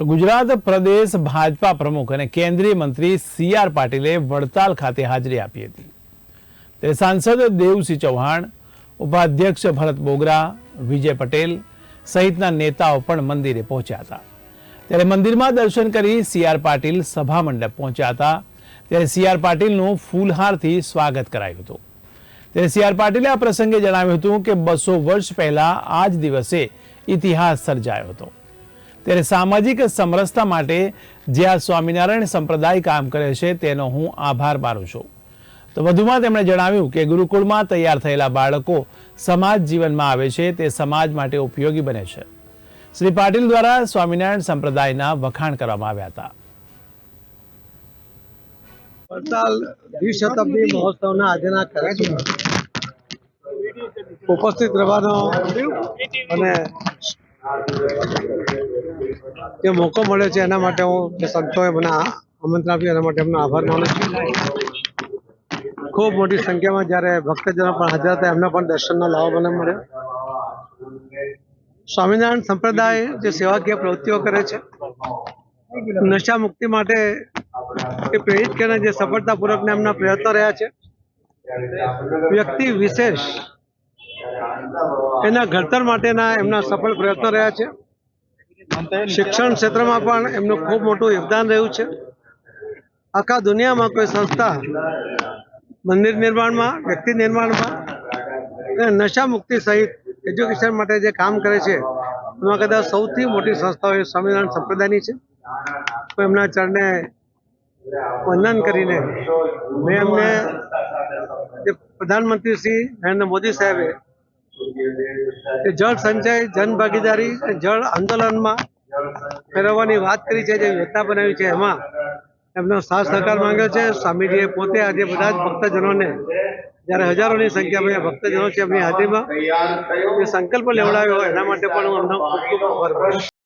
તો ગુજરાત પ્રદેશ ભાજપા પ્રમુખ અને કેન્દ્રીય મંત્રી સી આર પાટીલે વડતાલ ખાતે હાજરી આપી હતી. ત્યારે સાંસદ દેવસિંહ ચૌહાણ, ઉપાધ્યક્ષ ભરત બોગરા, વિજય પટેલ સહિતના નેતાઓ પણ મંદિરે પહોંચ્યા હતા. ત્યારે મંદિરમાં દર્શન કરી સી આર પાટીલ સભા મંડપ પહોંચ્યા હતા. ત્યારે સી આર પાટીલનું ફૂલહારથી સ્વાગત કરાયું હતું. ત્યારે સી આર પાટીલે આ પ્રસંગે જણાવ્યું હતું કે બસો વર્ષ પહેલા આ જ દિવસે ઇતિહાસ સર્જાયો હતો. ત્યારે સામાજિક સમરસતા માટે જે આ સ્વામિનારાયણ સંપ્રદાય કામ કરે છે, તેનો હું આભાર માનું છું. તો વધુમાં તેમણે જણાવ્યું કે ગુરુકુળમાં તૈયાર થયેલા બાળકો સમાજ જીવનમાં આવે છે, તે સમાજ માટે ઉપયોગી બને છે. શ્રી પાટીલ દ્વારા સ્વામિનારાયણ સંપ્રદાયના વખાણ કરવામાં આવ્યા હતા. ઉપસ્થિત રહેવાનો અને જે મોકો મળ્યો છે એના માટે હું જે સંતોએ મને આમંત્રણ આપ્યું, એના માટે એમનો આભાર માનું છું. ખૂબ મોટી સંખ્યામાં જ્યારે ભક્તજનો પણ હાજર હતા, એમને પણ દર્શનનો લાભ મને મળ્યો. સ્વામિનારાયણ સંપ્રદાય જે સેવાકીય પ્રવૃત્તિઓ કરે છે, નશા મુક્તિ માટે એ પ્રેરિત કરીને જે સફળતાપૂર્વક એમના પ્રયત્નો રહ્યા છે, વ્યક્તિ વિશેષ એના ઘડતર માટેના એમના સફળ પ્રયત્નો રહ્યા છે. શિક્ષણ ક્ષેત્રમાં પણ એમનું ખૂબ મોટું યોગદાન રહ્યું છે. આખા દુનિયામાં કોઈ સંસ્થા મંદિર નિર્માણમાં, વ્યક્તિ નિર્માણમાં અને નશા મુક્તિ સહિત એજ્યુકેશન માટે જે કામ કરે છે, એમાં કદાચ સૌથી મોટી સંસ્થાઓ એ સ્વામિનારાયણ સંપ્રદાયની છે. તો એમના ચરણે વંદન કરીને મેં એમને જે પ્રધાનમંત્રી શ્રી નરેન્દ્ર મોદી સાહેબે જે જળ સંચય, જન ભાગીદારી જળ આંદોલનમાં ફેરવવાની વાત કરી છે, જે યોજના બનાવી છે એમાં. એમનો સાથ સહકાર માંગ્યો છે. સ્વામીજીએ પોતે આજે બધા જ ભક્તજનોને, જ્યારે હજારોની સંખ્યામાં ભક્તજનો છે એમની હાજરીમાં જે સંકલ્પ લેવડાવ્યો એના માટે પણ હું એમનો ખૂબ ખૂબ આભાર